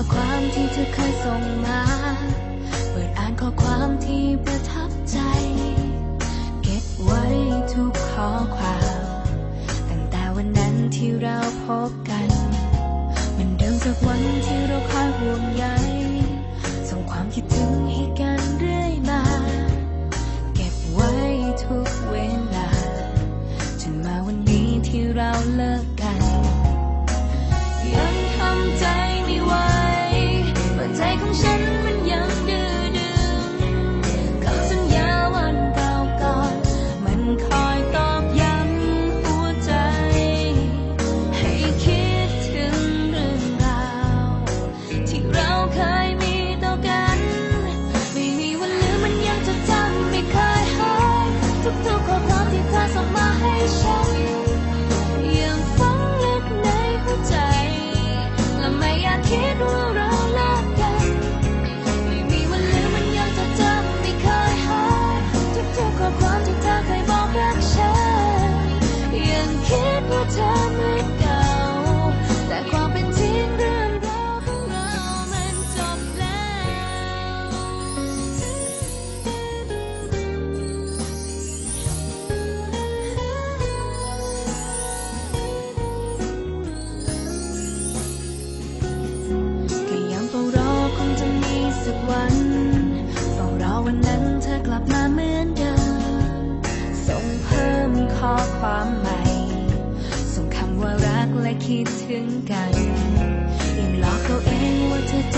อความที่เธอเคยส่งมา เปิดอ่านข้อความที่ประทับใจ เก็บไว้ทุกข้อความ ตั้งแต่วันนั้นที่เราพบกัน มันเดิมจากวันที่เราคอยห่วงใย ว่าเธอเหมือนเก่า แต่ความเป็นจริงเรื่องราวของเรามันจบแล้ว ก็ยังเฝ้ารอคงจะมีสักวันเฝ้ารอวันนั้นเธอกลับมาเหมือนเดิม ส่งเพิ่มข้อความใหม่ I keep thinking, in love, and what to do.